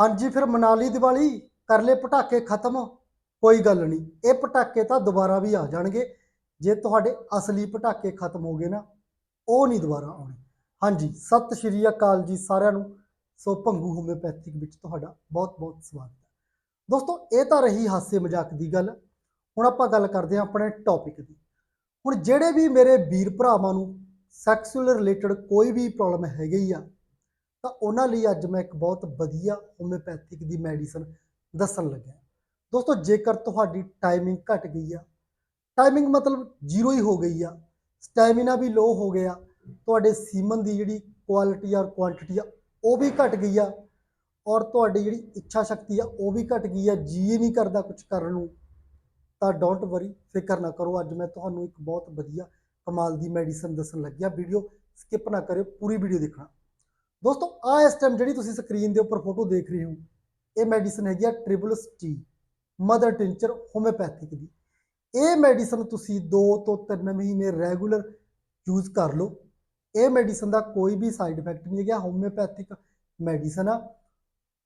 ਹਾਂਜੀ, ਫਿਰ ਮਨਾਲੀ, ਦੀਵਾਲੀ ਕਰ ਲੈ ਪਟਾਕੇ ਖਤਮ, ਕੋਈ ਗੱਲ ਨਹੀਂ। ਇਹ ਪਟਾਕੇ ਤਾਂ ਦੁਬਾਰਾ ਵੀ ਆ ਜਾਣਗੇ। ਜੇ ਤੁਹਾਡੇ ਅਸਲੀ ਪਟਾਕੇ ਖਤਮ ਹੋ ਗਏ ਨਾ, ਉਹ ਨਹੀਂ ਦੁਬਾਰਾ ਆਉਣੇ। ਹਾਂਜੀ, ਸਤਿ ਸ਼੍ਰੀ ਅਕਾਲ ਜੀ ਸਾਰਿਆਂ ਨੂੰ। ਸੋ ਭੰਗੂ ਹੋਮਿਓਪੈਥਿਕ ਵਿੱਚ ਤੁਹਾਡਾ ਬਹੁਤ-ਬਹੁਤ ਸਵਾਗਤ ਹੈ। ਦੋਸਤੋ, ਇਹ ਤਾਂ ਰਹੀ ਹਾਸੇ ਮਜ਼ਾਕ ਦੀ ਗੱਲ। ਹੁਣ ਆਪਾਂ ਗੱਲ ਕਰਦੇ ਹਾਂ ਆਪਣੇ ਟੌਪਿਕ ਦੀ। ਹੁਣ ਜਿਹੜੇ ਵੀ ਮੇਰੇ ਵੀਰ ਭਰਾਵਾਂ ਨੂੰ ਸੈਕਸੂਅਲ ਰਿਲੇਟਡ ਕੋਈ ਵੀ ਪ੍ਰੋਬਲਮ ਹੈਗੀ ਆ ਤਾਂ ਉਹਨਾਂ ਲਈ ਅੱਜ ਮੈਂ ਇੱਕ ਬਹੁਤ ਵਧੀਆ ਹੋਮਿਓਪੈਥਿਕ ਦੀ ਮੈਡੀਸਨ ਦੱਸਣ ਲੱਗਿਆ। ਦੋਸਤੋ, ਜੇਕਰ ਤੁਹਾਡੀ ਟਾਈਮਿੰਗ ਘਟ ਗਈ ਆ ਟਾਈਮਿੰਗ ਮਤਲਬ ਜ਼ੀਰੋ ਹੀ ਹੋ ਗਈ ਆ ਸਟੈਮਿਨਾ ਵੀ ਲੋ ਹੋ ਗਿਆ, ਤੁਹਾਡੇ ਸੀਮਨ ਦੀ ਜਿਹੜੀ ਕੁਆਲਿਟੀ ਔਰ ਕੁਆਂਟੀਟੀ ਆ, ਉਹ ਵੀ ਘਟ ਗਈ ਆ, ਔਰ ਤੁਹਾਡੀ ਜਿਹੜੀ ਇੱਛਾ ਸ਼ਕਤੀ ਆ, ਉਹ ਵੀ ਘਟ ਗਈ ਆ ਜੀ ਨਹੀਂ ਕਰਦਾ ਕੁਝ ਕਰਨ ਨੂੰ, ਤਾਂ ਡੋਂਟ ਵਰੀ ਫਿਕਰ ਨਾ ਕਰੋ, ਅੱਜ ਮੈਂ ਤੁਹਾਨੂੰ ਇੱਕ ਬਹੁਤ ਵਧੀਆ ਕਮਾਲ ਦੀ ਮੈਡੀਸਨ ਦੱਸਣ ਲੱਗਿਆ। ਵੀਡੀਓ ਸਕਿਪ ਨਾ ਕਰਿਓ, ਪੂਰੀ ਵੀਡੀਓ ਦੇਖਣਾ। ਦੋਸਤੋ ਆ ਇਸ ਟਾਈਮ ਜਿਹੜੀ ਤੁਸੀਂ ਸਕਰੀਨ ਦੇ ਉੱਪਰ ਫੋਟੋ ਦੇਖ ਰਹੇ ਹੋ, ਇਹ ਮੈਡੀਸਨ ਹੈਗੀ ਆ tribulus T mother tincture homeopathic ਦੀ। ਇਹ ਮੈਡੀਸਨ ਤੁਸੀਂ 2 ਤੋਂ 3 ਮਹੀਨੇ ਰੈਗੂਲਰ ਯੂਜ਼ ਕਰ ਲਓ। ਇਹ ਮੈਡੀਸਨ ਦਾ ਕੋਈ ਵੀ ਸਾਈਡ ਇਫੈਕਟ ਨਹੀਂ ਹੈਗਾ ਹੋਮਿਓਪੈਥਿਕ ਮੈਡੀਸਨ ਆ।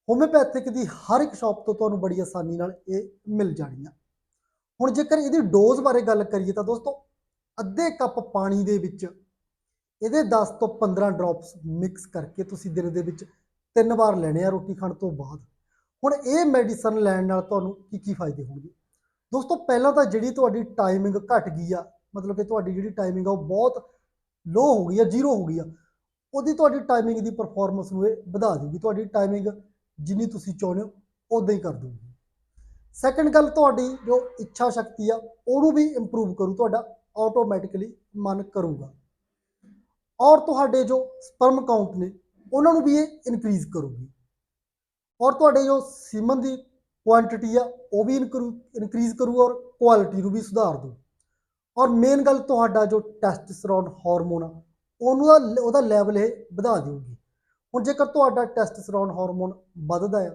ਹੋਮਿਓਪੈਥਿਕ ਦੀ ਹਰ ਇੱਕ ਸ਼ਾਪ ਤੋਂ ਤੁਹਾਨੂੰ ਬੜੀ ਆਸਾਨੀ ਨਾਲ ਇਹ ਮਿਲ ਜਾਣੀ ਆ। ਹੁਣ ਜੇਕਰ ਇਹਦੀ ਡੋਜ਼ ਬਾਰੇ ਗੱਲ ਕਰੀਏ ਤਾਂ ਦੋਸਤੋ, ਅੱਧੇ ਕੱਪ ਪਾਣੀ ਦੇ ਵਿੱਚ ਇਹਦੇ 10 ਤੋਂ 15 ਡ੍ਰੌਪਸ ਮਿਕਸ ਕਰਕੇ ਤੁਸੀਂ ਦਿਨ ਦੇ ਵਿੱਚ ਤਿੰਨ ਵਾਰ ਲੈਣੇ ਆ ਰੋਟੀ ਖਾਣ ਤੋਂ ਬਾਅਦ। ਹੁਣ ਇਹ ਮੈਡੀਸਨ ਲੈਣ ਨਾਲ ਤੁਹਾਨੂੰ ਕੀ ਕੀ ਫਾਇਦੇ ਹੋਣਗੇ? ਦੋਸਤੋ, ਪਹਿਲਾਂ ਤਾਂ ਜਿਹੜੀ ਤੁਹਾਡੀ ਟਾਈਮਿੰਗ ਘਟ ਗਈ ਆ, ਮਤਲਬ ਕਿ ਤੁਹਾਡੀ ਜਿਹੜੀ ਟਾਈਮਿੰਗ ਆ ਉਹ ਬਹੁਤ ਲੋ ਹੋ ਗਈ ਆ ਜ਼ੀਰੋ ਹੋ ਗਈ ਆ, ਉਹਦੀ ਤੁਹਾਡੀ ਟਾਈਮਿੰਗ ਦੀ ਪਰਫਾਰਮੈਂਸ ਨੂੰ ਇਹ ਵਧਾ ਦੇਊਗੀ। ਤੁਹਾਡੀ ਟਾਈਮਿੰਗ ਜਿੰਨੀ ਤੁਸੀਂ ਚਾਹੁੰਦੇ ਹੋ ਉਦਾਂ ਹੀ ਕਰ ਦੂਗੀ ਸੈਕੰਡ ਗੱਲ ਤੁਹਾਡੀ ਜੋ ਇੱਛਾ ਸ਼ਕਤੀ ਆ, ਉਹਨੂੰ ਵੀ ਇੰਪਰੂਵ ਕਰੂ, ਤੁਹਾਡਾ ਆਟੋਮੈਟਿਕਲੀ ਮਨ ਕਰੂਗਾ। ਔਰ ਤੁਹਾਡੇ ਜੋ ਸਪਰਮ ਕਾਊਂਟ ਨੇ, ਉਹਨਾਂ ਨੂੰ ਵੀ ਇਹ ਇਨਕਰੀਜ਼ ਕਰੂਗੀ। ਔਰ ਤੁਹਾਡੇ ਜੋ ਸੀਮਨ ਦੀ ਕੁਆਂਟੀਟੀ ਆ, ਉਹ ਵੀ ਇਨਕਰੀਜ਼ ਕਰੂ ਔਰ ਕੁਆਲਿਟੀ ਨੂੰ ਵੀ ਸੁਧਾਰ ਦੂ ਔਰ ਮੇਨ ਗੱਲ ਤੁਹਾਡਾ ਜੋ ਟੈਸਟੋਸਟੇਰੋਨ ਹਾਰਮੋਨ ਆ, ਉਹਨੂੰ ਦਾ ਉਹਦਾ ਲੈਵਲ ਇਹ ਵਧਾ ਦੇਊਗੀ। ਹੁਣ ਜੇਕਰ ਤੁਹਾਡਾ ਟੈਸਟੋਸਟੇਰੋਨ ਹਾਰਮੋਨ ਵੱਧਦਾ ਆ,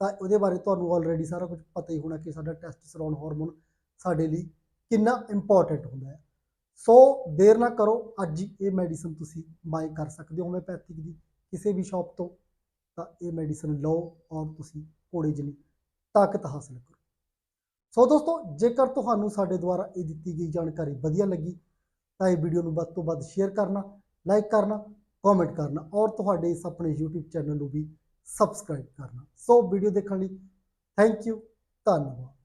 ਤਾਂ ਉਹਦੇ ਬਾਰੇ ਤੁਹਾਨੂੰ ਆਲਰੇਡੀ ਸਾਰਾ ਕੁਝ ਪਤਾ ਹੀ ਹੋਣਾ ਕਿ ਸਾਡਾ ਟੈਸਟੋਸਟੇਰੋਨ ਹਾਰਮੋਨ ਸਾਡੇ ਲਈ ਕਿੰਨਾ ਇੰਪੋਰਟੈਂਟ ਹੁੰਦਾ ਹੈ। ਸੋ ਦੇਰ ਨਾ ਕਰੋ, ਅੱਜ ਹੀ ਇਹ ਮੈਡੀਸਨ ਤੁਸੀਂ ਬਾਈ ਕਰ ਸਕਦੇ ਹੋ ਹੋਮਿਓਪੈਥਿਕ ਦੀ ਕਿਸੇ ਵੀ ਸ਼ਾਪ ਤੋਂ, ਤਾਂ ਇਹ ਮੈਡੀਸਨ ਲਓ ਔਰ ਤੁਸੀਂ ਘੋੜੇ ਜਿੰਨੀ ਤਾਕਤ ਹਾਸਲ ਕਰੋ। ਸੋ ਦੋਸਤੋ, ਜੇਕਰ ਤੁਹਾਨੂੰ ਸਾਡੇ ਦੁਆਰਾ ਇਹ ਦਿੱਤੀ ਗਈ ਜਾਣਕਾਰੀ ਵਧੀਆ ਲੱਗੀ, ਤਾਂ ਇਹ ਵੀਡੀਓ ਨੂੰ ਵੱਧ ਤੋਂ ਵੱਧ ਸ਼ੇਅਰ ਕਰਨਾ ਲਾਈਕ ਕਰਨਾ ਕਮੈਂਟ ਕਰਨਾ ਔਰ ਤੁਹਾਡੇ ਇਸ ਆਪਣੇ YouTube ਚੈਨਲ ਨੂੰ ਵੀ ਸਬਸਕ੍ਰਾਈਬ ਕਰਨਾ। ਸੋ ਵੀਡੀਓ ਦੇਖਣ ਲਈ ਥੈਂਕ ਯੂ ਧੰਨਵਾਦ।